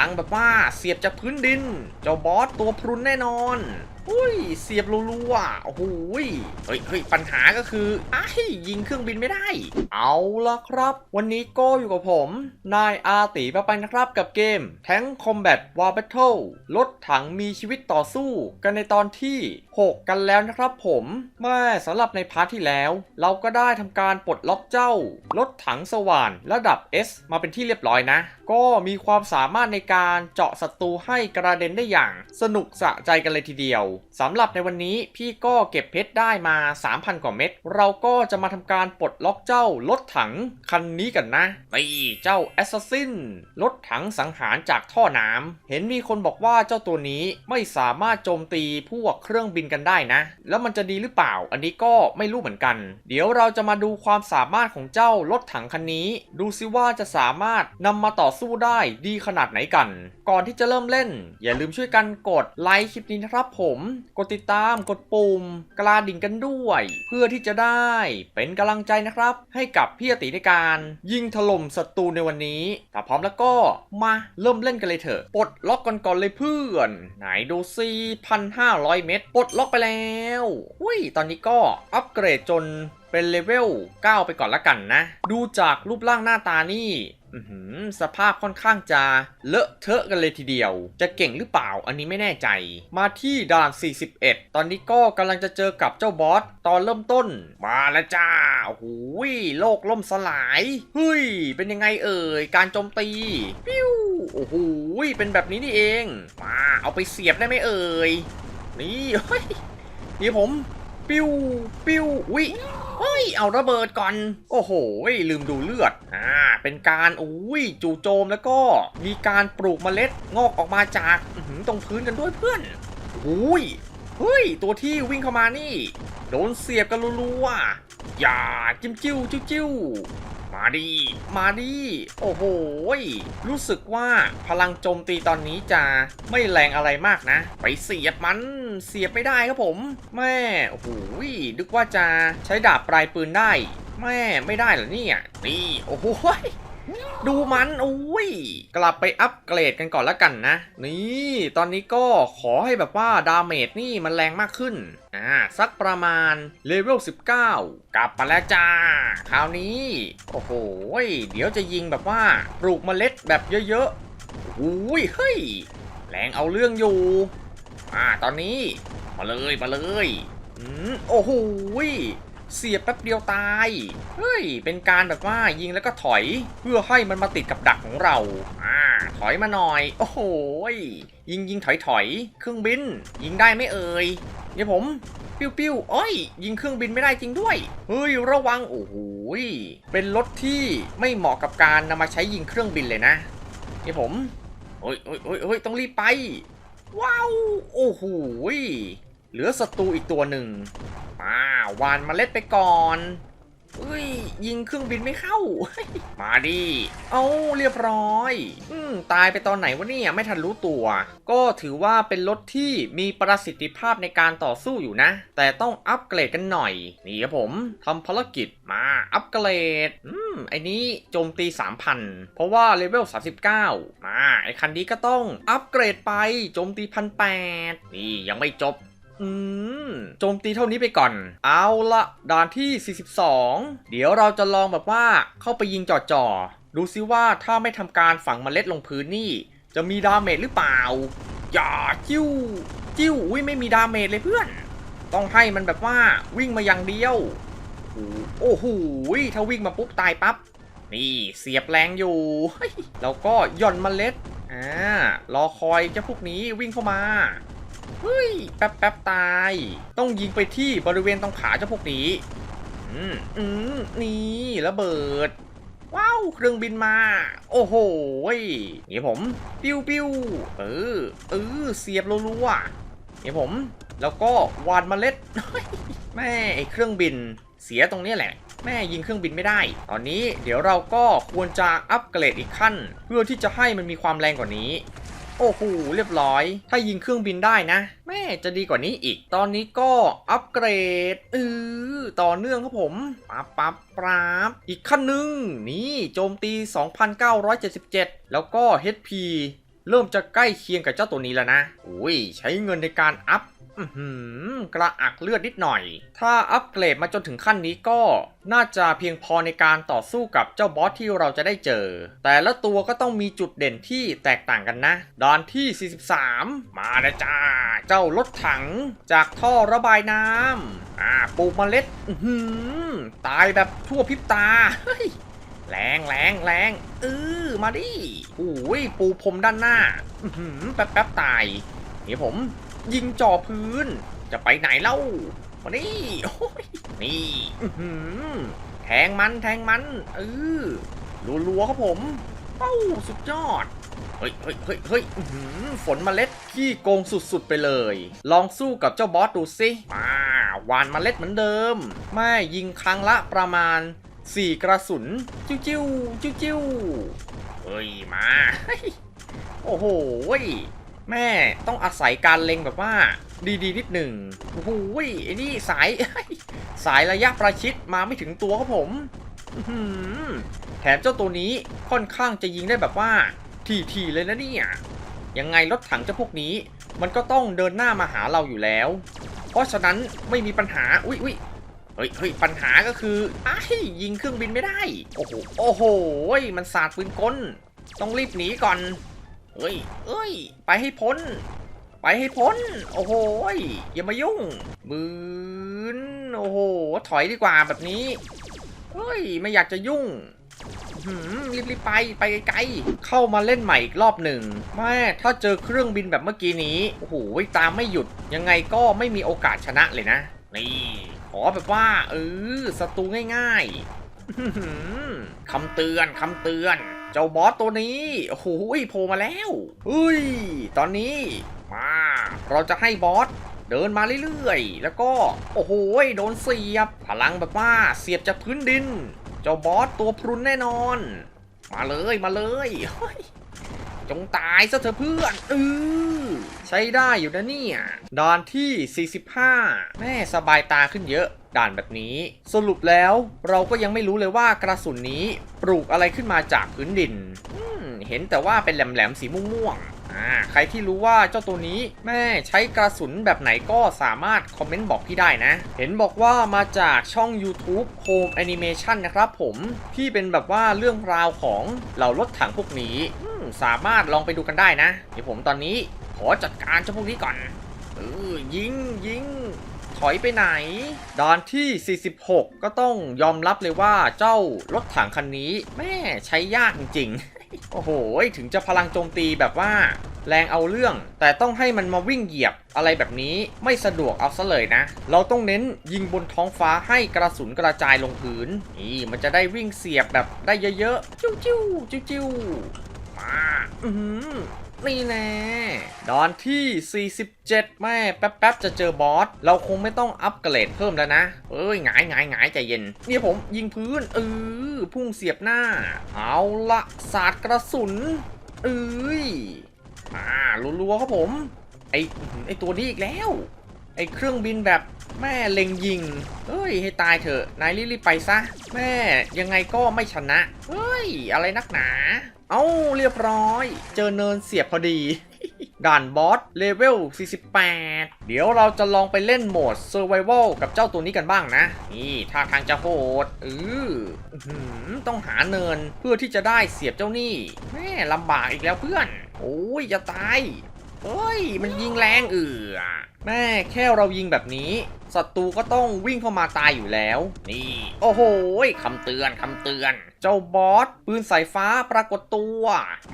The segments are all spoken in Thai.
ลังแบบว่าเสียบจากพื้นดิน เจ้าบอสตัวพรุนแน่นอน อุ้ยเสียบรัวๆโอ้โหยเฮ้ยเฮ้ยปัญหาก็คือไอ้ายิงเครื่องบินไม่ได้ เอาละครับ วันนี้ก็อยู่กับผม นายอาติปะไปนะครับกับเกม Tank Combat War Battle รถถังมีชีวิตต่อสู้ กันในตอนที่ 6 กันแล้วนะครับผมแม่สำหรับในพาร์ทที่แล้ว เราก็ได้ทำการปลดล็อกเจ้า รถถังสว่านระดับ S มาเป็นที่เรียบร้อยนะ ก็มีความสามารถในการเจาะศัตรูให้กระเด็นได้อย่าง สนุกสะใจกันเลยทีเดียวสำหรับในวันนี้พี่ก็เก็บเพชรได้มา 3,000 กว่าเม็ด เราก็จะมาทำการปลดล็อกเจ้ารถถังคันนี้กันนะนี่เจ้า Assassin รถถังสังหารจากท่อน้ำ เห็นมีคนบอกว่าเจ้าตัวนี้ไม่สามารถโจมตีพวกเครื่องบินกันได้นะ แล้วมันจะดีหรือเปล่า อันนี้ก็ไม่รู้เหมือนกัน เดี๋ยวเราจะมาดูความสามารถของเจ้ารถถังคันนี้ ดูซิว่าจะสามารถนำมาต่อสู้ได้ดีขนาดไหนกัน ก่อนที่จะเริ่มเล่น อย่าลืมช่วยกันกดไลค์คลิปนี้นะครับผมกดติดตามกดปุ่ม กระดิ่งกันด้วย เพื่อที่จะได้เป็นกำลังใจนะครับ ให้กับพี่อติในการยิงถล่มศัตรูในวันนี้ ถ้าพร้อมแล้วก็มาเริ่มเล่นกันเลยเถอะ ปลดล็อกกันก่อนเลยเพื่อน ไหนดูซิพันห้าร้อยเมตรปลดล็อกไปแล้วอุ้ยตอนนี้ก็อัปเกรดจนเป็นเลเวล9ไปก่อนละกันนะ ดูจากรูปร่างหน้าตานี่ สภาพค่อนข้างจะเลอะเทอะกันเลยทีเดียว จะเก่งหรือเปล่าอันนี้ไม่แน่ใจ มาที่ด่าน 41 ตอนนี้ก็กำลังจะเจอกับเจ้าบอสตอนเริ่มต้น มาแล้วจ้าโอ้โหโลกล่มสลายเฮ้ย เป็นยังไงเอ่ย การโจมตีปิ้วโอ้โหเป็นแบบนี้นี่เอง มาเอาไปเสียบได้ไหมเอ่ย นี่เฮ้ยนี่ผมปิ้วปิ้วอุ้ย เฮ้ย เอาระเบิดก่อน โอ้โห ลืมดูเลือด อ่า เป็นการอุ้ยจู่โจมแล้วก็มีการปลูกเมล็ดงอกออกมาจากตรงพื้นกันด้วยเพื่อนอุ้ยเฮ้ย ตัวที่วิ่งเข้ามานี่ โดนเสียบกันรัวๆอย่าจิ้มจิ้วจิ้วจิ้ว มาดิ มาดิ โอ้โห รู้สึกว่าพลังโจมตีตอนนี้จะไม่แรงอะไรมากนะ ไปเสียบมัน เสียบไม่ได้ครับผม แม่ โอ้โหนึกว่าจะใช้ดาบปลายปืนได้ แม่ ไม่ได้เหรอเนี่ย นี่ โอ้โห ดูมันอุ้ย กลับไปอัปเกรดกันก่อนละกันนะ นี่ ตอนนี้ก็ขอให้แบบว่าดาเมจนี่มันแรงมากขึ้น อ่า สักประมาณเลเวล 19 กลับมาแล้วจ้า คราวนี้ โอ้โห เดี๋ยวจะยิงแบบว่าปลูกเมล็ดแบบเยอะๆอุ้ย เฮ้ย แรงเอาเรื่องอยู่ อ่า ตอนนี้ มาเลย มาเลย อืม โอ้โห เสียบแป๊บเดียวตาย เฮ้ย เป็นการแบบว่ายิงแล้วก็ถอย เพื่อให้มันมาติดกับดักของเรา อ่า ถอยมาหน่อย โอ้โหยิงยิงถอยถอย เครื่องบิน ยิงได้ไม่เอ่ยเดี๋ยผม ปิ้วปิ้วอ้อย ยิงเครื่องบินไม่ได้จริงด้วย เฮ้ย ระวัง โอ้โหเป็นรถที่ไม่เหมาะกับการนำมาใช้ยิงเครื่องบินเลยนะเดี๋ยผมเฮ้ยเฮ้ยเฮ้ยเฮ้ยต้องรีบไป ว้าว โอ้โหเหลือศัตรูอีกตัวหนึ่งมา วานเมาเล็ดไปก่อนเฮ้ยยิงเครื่องบินไม่เข้า มาดิ เอาเรียบร้อย อืมตายไปตอนไหนวะเนี่ยไม่ทันรู้ตัว ก็ถือว่าเป็นรถที่มีประสิทธิภาพในการต่อสู้อยู่นะ แต่ต้องอัปเกรดกันหน่อย นี่ครับผมทำภารกิจมาอัปเกรด อืมไอ้นี้โจมตี 3,000 เพราะว่าเลเวล 39 มาไอ้คันนี้ก็ต้องอัปเกรดไปโจมตีพันแปดนี่ยังไม่จบ อืม โจมตีเท่านี้ไปก่อน เอาละด่านที่ 42 เดี๋ยวเราจะลองแบบว่าเข้าไปยิงจ่อๆ ดูซิว่าถ้าไม่ทำการฝังเมล็ดลงพื้นนี่ จะมีดาเมจหรือเปล่า อย่าจิ้ว จิ้ว อุ้ยไม่มีดาเมจเลยเพื่อน ต้องให้มันแบบว่าวิ่งมาอย่างเดียว โอ้โห ถ้าวิ่งมาปุ๊บตายปั๊บ นี่เสียบแรงอยู่ แล้วก็หย่อนเมล็ด อ่า รอคอยเจ้าพวกนี้วิ่งเข้ามา เฮ้ย แป๊บแป๊บตาย ต้องยิงไปที่บริเวณตรงขาเจ้าพวกนี้ อืมอืมนี่ระเบิด ว้าว เครื่องบินมา โอ้โหนี่ผม ปิ้วปิ้วเออ เออ เสียบรัวๆนี่ผม แล้วก็หวานเมล็ด แม่ไอเครื่องบิน เสียตรงนี้แหละแม่ยิงเครื่องบินไม่ได้ ตอนนี้เดี๋ยวเราก็ควรจะอัปเกรดอีกขั้น เพื่อที่จะให้มันมีความแรงกว่านี้ โอ้โหเรียบร้อย ถ้ายิงเครื่องบินได้นะ แม่จะดีกว่านี้อีก ตอนนี้ก็อัปเกรดเออต่อเนื่องครับผมปั๊บปั๊บปราบอีกขั้นหนึ่งนี่โจมตี 2,977 แล้วก็ HP เริ่มจะใกล้เคียงกับเจ้าตัวนี้แล้วนะ อุ้ย ใช้เงินในการอัพ กระอักเลือดนิดหน่อย ถ้าอัปเกรดมาจนถึงขั้นนี้ก็น่าจะเพียงพอในการต่อสู้กับเจ้าบอสที่เราจะได้เจอ แต่ละตัวก็ต้องมีจุดเด่นที่แตกต่างกันนะด่านที่ 43 มาแล้วจ้า เจ้ารถถังจากท่อระบายน้ำอ่าปลูกเมล็ดตายแบบทั่วพริบตาแรงแรงแรงเออมาดิโอ้ยปูพรมด้านหน้าแป๊บแป๊บตายเดี๋ยผม ยิงจ่อพื้น จะไปไหนเล่ามานี่นี่แทงมันแทงมันเออรัวๆครับผมเป้าสุดยอดเฮ้ยเฮ้ยเฮ้ยเฮ้ยอื้อหือฝนเมล็ดขี้โกงสุดๆไปเลย ลองสู้กับเจ้าบอสดูสิมาหวานมเมล็ดเหมือนเดิม ไม่ยิงครั้งละประมาณ4กระสุน จิ้วจิ้วจิ้วจิ้วเฮ้ย มาเฮ้ยโอ้โหย แม่ต้องอาศัยการเล็งแบบว่า ดีๆนิดหนึ่งโอ้โหยไอ้นี่สาย สายระยะประชิดมาไม่ถึงตัวครับผมแถมเจ้าตัวนี้ค่อนข้างจะยิงได้แบบว่า ทีๆเลยนะเนี่ยยังไงรถถังเจ้าพวกนี้ มันก็ต้องเดินหน้ามาหาเราอยู่แล้ว เพราะฉะนั้นไม่มีปัญหาอุ๊ยอุ๊ยเฮ้ยเฮ้ยปัญหาก็คือไอ้ยยิงเครื่องบินไม่ได้ โอ้โหโอ้โหมันสาดปืนกลต้องรีบหนีก่อน เฮ้ยเอ้ย ไปให้พ้น ไปให้พ้น โอ้โหยอย่ามายุ่งบืนโอ้โห ถอยดีกว่าแบบนี้เฮ้ย ไม่อยากจะยุ่งหืมรีบๆไปไปไกลๆเข้ามาเล่นใหม่อีกรอบหนึ่งแม่ถ้าเจอเครื่องบินแบบเมื่อกี้นี้ โอ้โหตามไม่หยุด ยังไงก็ไม่มีโอกาสชนะเลยนะ นี่ ขอแบบว่า เออศัตรูง่ายๆอื้อหือคำเตือนคำเตือน เจ้าบอสตัวนี้ โอ้โหโผล่มาแล้วเฮ้ย ตอนนี้ มา เราจะให้บอสเดินมาเรื่อยๆ แล้วก็ โอ้โห โดนเสียบ พลังแบบว่าเสียบจากพื้นดิน เจ้าบอสตัวพรุนแน่นอน มาเลยมาเลยจงตายซะเถอะเพื่อนเออใช้ได้อยู่นะเนี่ยด่านที่ 45 แม่สบายตาขึ้นเยอะ ด่านแบบนี้ สรุปแล้วเราก็ยังไม่รู้เลยว่ากระสุนนี้ปลูกอะไรขึ้นมาจากพื้นดิน เห็นแต่ว่าเป็นแหลมๆสีม่วงๆอ่าใครที่รู้ว่าเจ้าตัวนี้แม่ใช้กระสุนแบบไหนก็สามารถคอมเมนต์บอกพี่ได้นะ เห็นบอกว่ามาจากช่อง YouTube Home Animation นะครับผมที่เป็นแบบว่าเรื่องราวของเหล่ารถถังพวกนี้สามารถลองไปดูกันได้นะ เดี๋ยวผมตอนนี้ขอจัดการเจ้าพวกนี้ก่อนเออยิงยิง ถอยไปไหน ด่านที่ 46 ก็ต้องยอมรับเลยว่าเจ้ารถถังคันนี้แม่ใช้ยากจริงๆ โอ้โห ถึงจะพลังโจมตีแบบว่า แรงเอาเรื่อง แต่ต้องให้มันมาวิ่งเหยียบอะไรแบบนี้ไม่สะดวกเอาซะเลยนะ เราต้องเน้นยิงบนท้องฟ้าให้กระสุนกระจายลงพื้น นี่มันจะได้วิ่งเสียบแบบได้เยอะๆ จิ้วจิ้วจิ้วจิ้วมา อือหือ นี่แน่ดอนที่ 47 แม่แป๊บๆจะเจอบอส เราคงไม่ต้องอัปเกรดเพิ่มแล้วนะ เอ้ยหงายหงายหงายใจเย็นเนี่ยผมยิงพื้นเออพุ่งเสียบหน้า เอาละสาดกระสุนเอ้ยอ่ารัวๆครับผม ไอไอตัวนี้อีกแล้ว ไอเครื่องบินแบบ แม่เล็งยิง เฮ้ย ให้ตายเถอะ นายรีบๆไปซะ แม่ยังไงก็ไม่ชนะ เฮ้ย อะไรนักหนา เอ้า เรียบร้อย เจอเนินเสียบพอดี ด่านบอสเลเวล 48 เดี๋ยวเราจะลองไปเล่นโหมด Survival กับเจ้าตัวนี้กันบ้างนะ นี่ท่าทางจะโหดเอออื้อหือต้องหาเนินเพื่อที่จะได้เสียบเจ้านี่แม่ลำบากอีกแล้วเพื่อน โอ้ยจะตาย เฮ้ย มันยิงแรงเอือแม่แค่เรายิงแบบนี้ศัตรูก็ต้องวิ่งเข้ามาตายอยู่แล้ว นี่ โอ้โหคำเตือนคำเตือน เจ้าบอสปืนสายฟ้าปรากฏตัว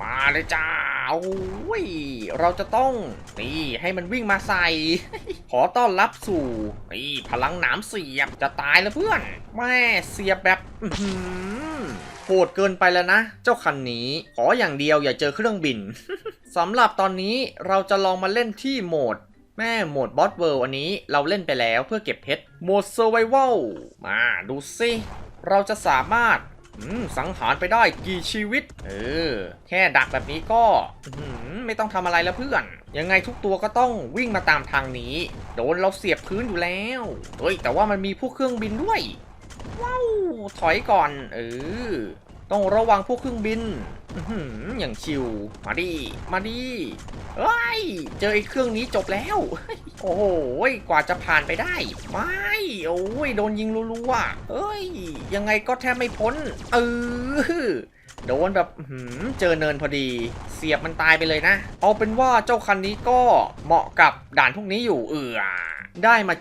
มาเลยจ้าโอ้ยเราจะต้องนี่ให้มันวิ่งมาใส่ ขอต้อนรับสู่นี่พลังหนามเสียบจะตายแล้วเพื่อนแม่เสียบแบบโหดเกินไปแล้วนะ เจ้าคันนี้ ขออย่างเดียวอย่าเจอเครื่องบิน สำหรับตอนนี้เราจะลองมาเล่นที่โหมด แม่โหมดบอสเวิลด์อันนี้เราเล่นไปแล้วเพื่อเก็บเพชรโหมดเซอร์ไวเวลมาดูสิเราจะสามารถสังหารไปได้กี่ชีวิต เออ แค่ดักแบบนี้ก็ไม่ต้องทำอะไรแล้วเพื่อน ยังไงทุกตัวก็ต้องวิ่งมาตามทางนี้ โดนเราเสียบพื้นอยู่แล้ว เฮ้ย แต่ว่ามันมีพวกเครื่องบินด้วย ว้าว ถอยก่อน เออ ต้องระวังพวกเครื่องบินอย่างชิว มาดิ มาดิเฮ้ย เจอไอ้เครื่องนี้จบแล้ว โอ้โห กว่าจะผ่านไปได้ ไม่ โอ้ย โดนยิงรัวๆเฮ้ย ยังไงก็แทบไม่พ้น เออโดนแบบเจอเนินพอดี เสียบมันตายไปเลยนะ เอาเป็นว่าเจ้าคันนี้ก็เหมาะกับด่านพวกนี้อยู่เอือ ได้มา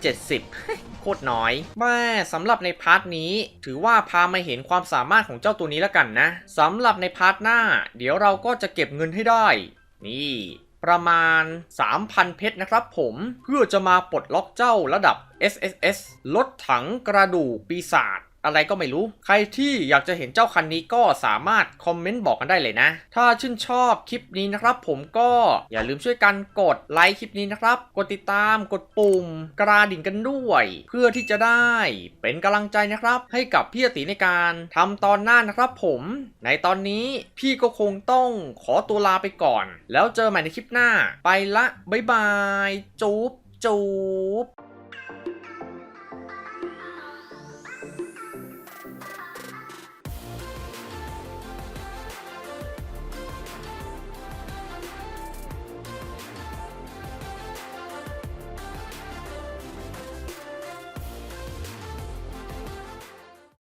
70 โคตรน้อยแม่สำหรับในพาร์ทนี้ ถือว่าพามาเห็นความสามารถของเจ้าตัวนี้แล้วกันนะสำหรับในพาร์ทหน้า เดี๋ยวเราก็จะเก็บเงินให้ได้ นี่ ประมาณ 3,000 เพชรนะครับผมเพื่อจะมาปลดล็อกเจ้าระดับ SSS รถถังกระดูกปีศาจ อะไรก็ไม่รู้ ใครที่อยากจะเห็นเจ้าคันนี้ก็สามารถคอมเมนต์บอกกันได้เลยนะ ถ้าชื่นชอบคลิปนี้นะครับผมก็อย่าลืมช่วยกันกดไลค์คลิปนี้นะครับ กดติดตามกดปุ่ม กระดิ่งกันด้วย เพื่อที่จะได้เป็นกำลังใจนะครับ ให้กับพี่ติในการทำตอนหน้านะครับผม ในตอนนี้พี่ก็คงต้องขอตัวลาไปก่อน แล้วเจอใหม่ในคลิปหน้า ไปละบ๊ายบาย จูบจูบ